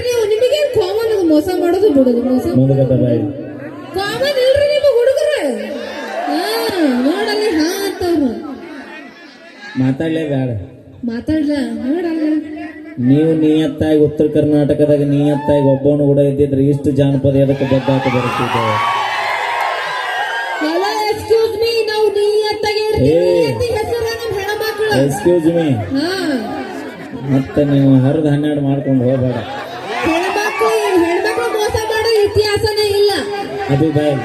ನೀವು? ಕಾಮನ್ ಅದು ಮೋಸ ಮಾಡೋದು ಬಿಡೋದು ಮೋಸ? ಮುಂದಗದ ಬಾಯಿ ಕಾಮನ್ ಇಲ್ರಿ ನಿಮ್ಮ ಹುಡುಗರು. ಹಾ ನೋಡಲ್ಲಿ ಹಾ ಅಂತವ್ರು ಮಾತಾಡ್ಲೇ ಬೇಡ ಮಾತಾಡ್ಲ? ನೋಡಲ್ಲ. ನೀವು ನಿಯತ್ತಾಗಿ ಉತ್ತರ ಕರ್ನಾಟಕದಾಗ ನಿಯತ್ತಾಗಿ ಒಬ್ಬನು ಕೂಡ ಇದ್ದಿದ್ರೆ ಇಷ್ಟು ಜಾನಪದ ಎದಕ್ಕೆ ಬದ್ದಾಕ ಬರುತ್ತಿದ್ದೆ ಎಕ್ಸ್ಕ್ಯೂಸ್ ಮೀ ನಾವು ನಿಯತ್ತಾಗಿ ಇರ್ತೀವಿ. ಏ. ನಿಯತ್ತಿ ಹೆಸರು ನಮ್ಮ ಹೆಣ್ಮಕ್ಳು ಎಕ್ಸ್ಕ್ಯೂಸ್ ಮೀ ಹಾ. ಮತ್ತೆ ನೀವು ಹರಿದು ಹನ್ನೆರಡು ಮಾಡ್ಕೊಂಡು ಹೋಗಬೇಡ. ಅದು ಬಾಯ್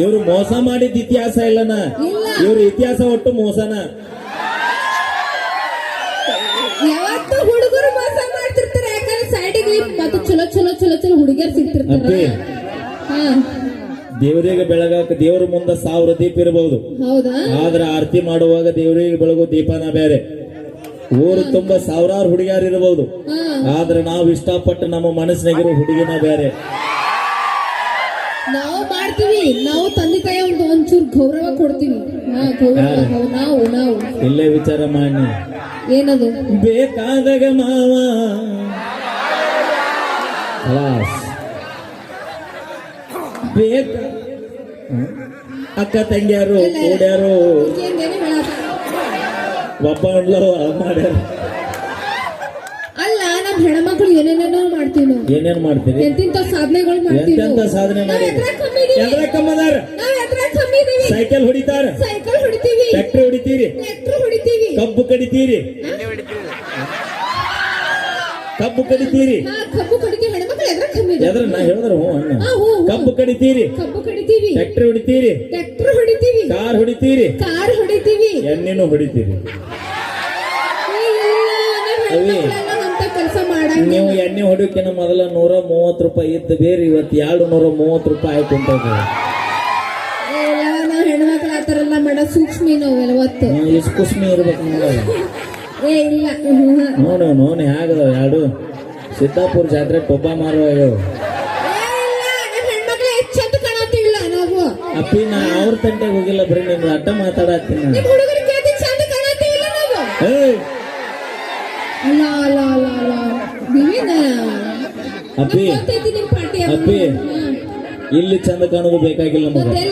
ಇವ್ರು ಮೋಸ ಮಾಡಿದ ಇತಿಹಾಸ ಇಲ್ಲನ? ಇಲ್ಲ. ಇವ್ರ ಇತಿಹಾಸ ಒಟ್ಟು ಮೋಸನ? ಯಾವತ್ತು ಹುಡುಗರು ಮೋಸ ಮಾಡ್ತಿರ್ತಾರೆ ಯಾಕಂದ್ರೆ ಸೈಡಿಗೆ ಮತ್ತು ಚಲೋ ಚಲೋ ಚಲೋ ಚಲೋ ಹುಡುಗಿಯರು ಸಿಗ್ತಿರ್ತಾರ. ಅಪ್ಪಿ. ಹಾ. ದೇವರಿಗೆ ಬೆಳಗಾಕ ದೇವರ ಮುಂದೆ ಸಾವಿರ ದೀಪ ಇರಬಹುದು ಹೌದಾ? ಆದ್ರೆ ಆರತಿ ಮಾಡುವಾಗ ದೇವರಿಗೆ ಬೆಳಗು ದೀಪನ ಬೇರೆ. ಊರು ತುಂಬಾ ಸಾವಿರಾರು ಹುಡುಗಿಯರು ಇರಬಹುದು ಆದ್ರೆ ನಾವು ಇಷ್ಟಪಟ್ಟು ನಮ್ಮ ಮನಸ್ಸಿನಾಗಿರೋ ಹುಡುಗಿನ ಬೇರೆ. ನಾವು ಮಾಡ್ತೀವಿ. ನಾವು ತಂದೆ ತಾಯಿ ಒಂದು ಒಂಚೂರು ಗೌರವ ಕೊಡ್ತೀವಿ. ಹಾ ಗೌರವ ನಾವು ನಾವು ಇಲ್ಲೇ ವಿಚಾರ ಮಾಡಿ. ಏನದು? ಬೇಕಾದಾಗ ಮಾವ. ಬೇಕ ಅಕ್ಕ ತಂಗಿಯಾರು ಕೂಡ್ಯಾರು? ಒಬ್ಬ ಮಾಡ್ಯಾರ. ಹೆಣ್ಮಕ್ಳು ಏನೇನೇನೋ ಮಾಡ್ತೀವಿ ನಾವು. ಏನೇನ್ ಮಾಡ್ತೀರಿ? ಎಂತಿಂತ ಸಾಧನೆಗಳು ಮಾಡ್ತೀವಿ ಎಂತೆಂತ ನಾವು. ಸಾಧನೆ ನಾವ್ ಕಮ್ಮಿ ಇದೀವಿ? ಎದ್ರ ಕಮ್ಮದಾರ? ನಾವ್ ಎದ್ರಾಗ್ ಕಮ್ಮಿ ಇದೀವಿ? ಸೈಕಲ್ ಹೊಡಿತಾರ? ಸೈಕಲ್ ಹೊಡಿತೀವಿ. ಟ್ರ್ಯಾಕ್ಟರ್ ಹೊಡಿತೀರಿ? ಟ್ರ್ಯಾಕ್ಟರ್ ಹೊಡಿತೀವಿ. ಕಬ್ಬು ಕಡಿತೀರಿ? ಕಬ್ಬು ಕಡಿತೀರಿ? ಹಾ ಕಬ್ಬು ಕಡಿತೀವಿ. ಹೆಣ್ಮಕ್ಳು ಎದ್ರ ಕಮ್ಮಿ? ಎದ್ರ ನಾ ಹೇಳಿದ್ರ ಹ್ಞೂ ಅಣ್ಣ? ಹಾ, ಹ್ಞೂ, ಹ್ಞೂ. ಕಬ್ಬು ಕಡಿತೀರಿ? ಕಬ್ಬು ಕಡಿತೀವಿ. ಟ್ರ್ಯಾಕ್ಟರ್ ಹೊಡಿತೀರಿ? ಟ್ರ್ಯಾಕ್ಟರ್ ಹೊಡಿತೀವಿ. ಕಾರ್ ಹೊಡಿತೀರಿ? ಕಾರ್ ಹೊಡಿತೀವಿ. ಎಣ್ಣೆನೂ ಹೊಡಿತೀರಿ? ಏ, ಇಲ್ಲ, ನಾವ್ ಹೆಣ್ಮಕ್ಳೆಲ್ಲ ಅಂತ ಕೆಲಸ ಮಾಡಂಗಿಲ್ಲ ನೀವು ಎಣ್ಣೆ ಹೊಡಿಯೋಕಿನ ಮೊದಲ ನೂರ ಮೂವತ್ತು ರೂಪಾಯಿ ಇದ್ದು ಬೇರೆ ಇವತ್ತು ಎರಡು ನೂರ ಮೂವತ್ತು ರೂಪಾಯಿ ಆಯ್ತು ಇಲ್ಲ, ನಾವ್ ಹೆಣ್ಮಕ್ಳು ಆತರ ಎಲ್ಲ ಮಾಡೋ ಸೂಕ್ಷ್ಮಿ ನಾವು ಯಾವತ್ತು ಎಷ್ಟು ಕುಸ್ಮಿ ಇರ್ಬೇಕು ಏ ಇಲ್ಲ. ನೋಡು ನೋನು ಹೇಗದ ಎರಡು. ಸಿದ್ದಾಪುರ ಜಾತ್ರೆ ಏ, ಇಲ್ಲ, ನಾವ್. ಕಾಣತ್ತಿಲ್ಲ ಅಪ್ಪಿ ನಾ ಅವ್ರ ತಂಟೆಗೆ ಹೋಗಿಲ್ಲ ಬರೀ ನಿಮ್ಗೆ ಅಡ್ಡ ಮಾತಾಡತ್ತೀನಿ. ನಿಮ್ ಹುಡುಗರ ಕೇಳಿ ಚಂದ ಕಾಣತ್ತಿಲ್ಲ ನಾವು ಏಯ್ ಅಲ್ಲ ಅಲ್ಲ ಅಲ್ಲ ಅಲ್ಲ ನೀವೇನ ಅಪ್ಪಿ. ಇಲ್ಲಿ ಚಂದ ಕಾಣೋದು ಬೇಕಾಗಿಲ್ಲ ನಮಗೆ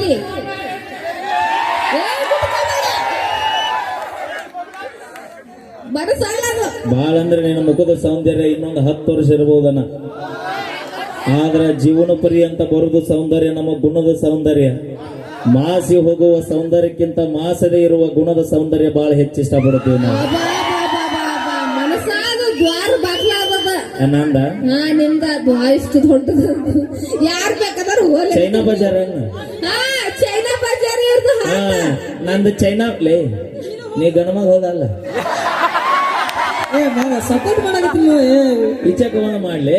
ಬಾಳ ಅಂದ್ರೆ ನಿನ್ನ ಮುಖದ ಸೌಂದರ್ಯ ಇನ್ನೊಂದು ಹತ್ತು ವರ್ಷ ಇರಬಹುದನ್ನ ಆದ್ರ ಜೀವನ ಪರ್ಯಂತ ಬರುದು ಸೌಂದರ್ಯ ನಮ್ಮ ಗುಣದ ಸೌಂದರ್ಯ. ಮಾಸಿ ಹೋಗುವ ಸೌಂದರ್ಯಕ್ಕಿಂತ ಮಾಸದೆ ಇರುವ ಗುಣದ ಸೌಂದರ್ಯ ಬಹಳ ಹೆಚ್ಚು ಇಷ್ಟಪಡ್ತೀವಿ ನಾವು. ನಂದ ಹಾ ನಿಮ್ದ ದ್ವಾರ ಇಷ್ಟು ದೊಡ್ಡದು. ಯಾರ್ ಬೇಕಾದ್ರ ಹೋಲಿ ಚೈನಾ ಬಜಾರ್ ಹಾ ಚೈನಾ ಬಜಾರ್ ಇರ್ದು ಹಾ ನಂದು ಚೈನಾ ಲೇ ನೀ ಗಣಮಗ ಹೋದಲ್ಲ ಏ ಮಾವ ಸಪೋರ್ಟ್ ಮಾಡಕತ್ತೀನಿ ನೀವು. ಏ ಈಚೆ ಒಂದು ಮಾಡ್ಲಿ?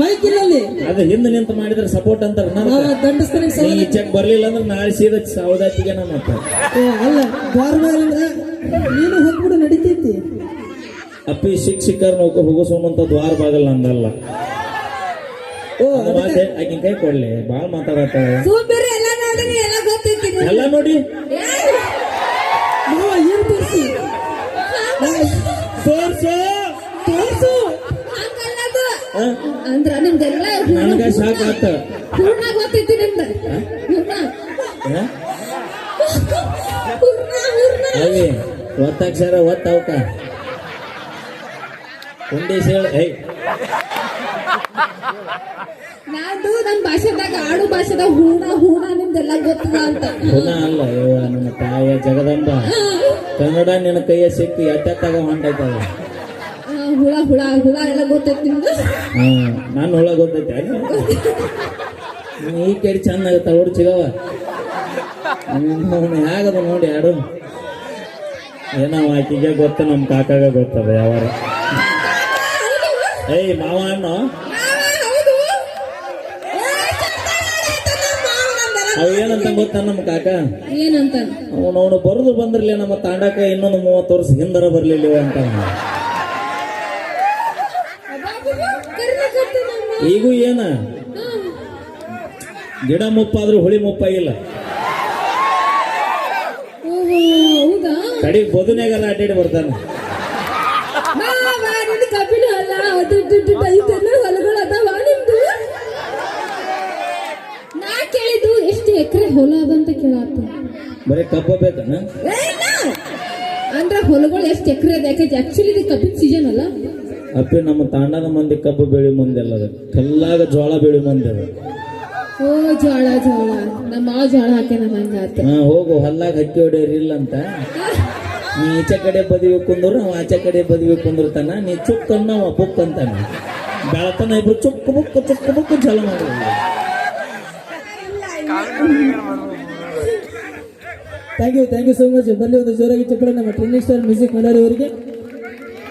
ಮೈಕ್ ಅದು ಹಿಂದೆ ನಿಂತು ಮಾಡಿದ್ರೆ ಸಪೋರ್ಟ್ ಅಂತಾರೆ ಹಾ, ನನಗೆ ದಂಡಸ್ತಾನೆ ನೀ ಈಚೆಗೆ ಬರ್ಲಿಲ್ಲ ಅಂದ್ರೆ ನಾಳೆ ಸೀದಾ ಸೌದಾತಿಗೆ ನಮ್ಮ ಅಲ್ಲ ದ್ವಾರ ನೀನು ಹೋಗ್ಬಿಡು ನಡಿತೈತಿ. ಅಪ್ಪಿ ಶಿಕ್ಷಕರನ್ನ ಹೋಗಿಸೋಣಂತ ದ್ವಾರ ಬಾಗಲ್ ನಂದಲ್ಲ. ಆಕಿನ ಕೈ ಕೊಡ್ಲಿ ಬಾಳ ಮಾತಾಡತ್ತಾಳೆ ಎಲ್ಲ ನೋಡಿ. ತೋರಿಸಿ. ತೋರ್ಸು. ತೋರ್ಸು. ಹಂಗಲ್ಲ ಅದು. ಆ? ಅಂದ್ರ ನಿಮ್ದೆಲ್ಲ ನನಗ ಶಾಕ್ ಆತ. ಪೂರ್ಣ ಗೊತ್ತೈತಿ ನಿಮ್ದ ಪೂರ್ಣ. ಆ? ಪೂರ್ಣ ಪೂರ್ಣ. ಅವಿ ಒತ್ತಕ್ಷರ ಒತ್ತ ಅವಕ ಕುಂಡೇಶ್ ಹೇಳ ಏಯ್ ನಾನು ನಮ್ ಭಾಷೆದಾಗ ಆಡು ಭಾಷೆದಾಗ ಹೂಣ ಹೂಣ ನಿಮ್ದೆಲ್ಲ ಗೊತ್ತದ ಅಂತ. ಪುನಃ ಅಲ್ಲ ಯವ್ವ ನನ್ನ ತಾಯ ಜಗದಂಬ. ಕನ್ನಡ ನಿನ್ನ ಕೈಯ ಸಿಕ್ಕಿ ಎತ್ತಾಗ ಹೊಂಟೈತದ ಆ, ಹುಳ ಹುಳ ಹುಳ ಎಲ್ಲ ಗೊತ್ತೈತಿ ನಿಮ್ದು? ಹಾ ನಾನು ಹುಳ ಗೊತ್ತೈತೆ ಈ ಕೇಳಿ ಚಂದ ಆಗತ್ತ ಹುಡು ಚಿಗವ ಹೇಗದ ನೋಡಿ ಯಾರು ಏನೋ ಆಕಿಗೆ ಗೊತ್ತ ನಮ್ಮ ಕಾಕಾಗ ಗೊತ್ತದ ಯಾವಾರ. ಏಯ್ ಮಾವ ಅನ್ನೋ ಅವೇನಂತ ಗೊತ್ತ ನಮ್ಮ ಕಾಕ? ಏನಂತ? ಅವನು ಅವನು ಬರುದು ಬಂದ್ರಲಿ ನಮ್ಮ ತಾಂಡಾಕ ಇನ್ನೊಂದು ಮೂವತ್ತು ವರ್ಷ ಹಿಂದರ ಬರ್ಲಿಲ್ಲ ಅಂತ. ಈಗೂ ಏನ. ಗಿಡ ಮುಪ್ಪಾದ್ರೂ ಹುಳಿ ಮುಪ್ಪಾಗಿಲ್ಲ. ಕಡಿಗೆ ಬದುನೆಗೆಲ್ಲ ಅಡ್ಡಾಡಿ ಬರ್ತಾನೆ. ದುಡ್ಡು ಐತನ ಹೊಲಗಳು ಅದಾವ ನಿಮ್ದು? ನಾ ಕೇಳಿದ್ದು ಎಷ್ಟು ಎಕರೆ ಹೊಲ ಅದ ಅಂತ ಕೇಳತ್ತ ಬರೀ ಕಬ್ಬ ಬೇಕನ? ಅಂದ್ರೆ ಹೊಲಗಳು ಎಷ್ಟು ಎಕರೆ ಅದ? ಯಾಕಂದ್ರೆ ಆಕ್ಚುಲಿ ಇದು ಕಬ್ಬಿನ ಸೀಸನ್ ಅಲ್ಲ. ಅಪ್ಪಿ ನಮ್ಮ ತಾಂಡದ ಮಂದಿ ಕಬ್ಬು ಬೆಳಿ ಮುಂದೆ ಅಲ್ಲದ ಕಲ್ಲಾಗ ಜೋಳ ಬೆಳಿ ಮುಂದೆ ಓ ಜೋಳ ಜೋಳ ನಮ್ಮ ಜೋಳ ಹಾಕಿ ನಮ್ಮ ಹಂಗಾತ. ಹೋಗು ಹೊಲ್ಲಾಗ ಹಕ್ಕಿ ಹೊಡೆಯರಿಲ್ಲ ಅಂತ. ನೀ ಈಚೆ ಕಡೆ ಬದಿಬೇಕು ಕುಂದ್ರು, ಅವ ಆಚೆ ಕಡೆ ಬದಿವಿ ತನ, ನೀ ಚುಕ್ಕನ್ನ ಅವ ಬುಕ್ ಅಂತಾನೆ ಬೆಳತನ ಇಬ್ರು ಚುಕ್ಕ ಬುಕ್ ಚುಕ್ಕ ಬುಕ್ ಜಲ ಮಾಡಿ thank you thank you so much ಬನ್ನಿ ಒಂದು ಜೋರಾಗಿ ಚಪ್ಪಳ ನಮ್ಮ ಟ್ರೆಂಡಿಂಗ್ ಸ್ಟಾರ್ ಮ್ಯೂಸಿಕ್ ಅವರಿಗೆ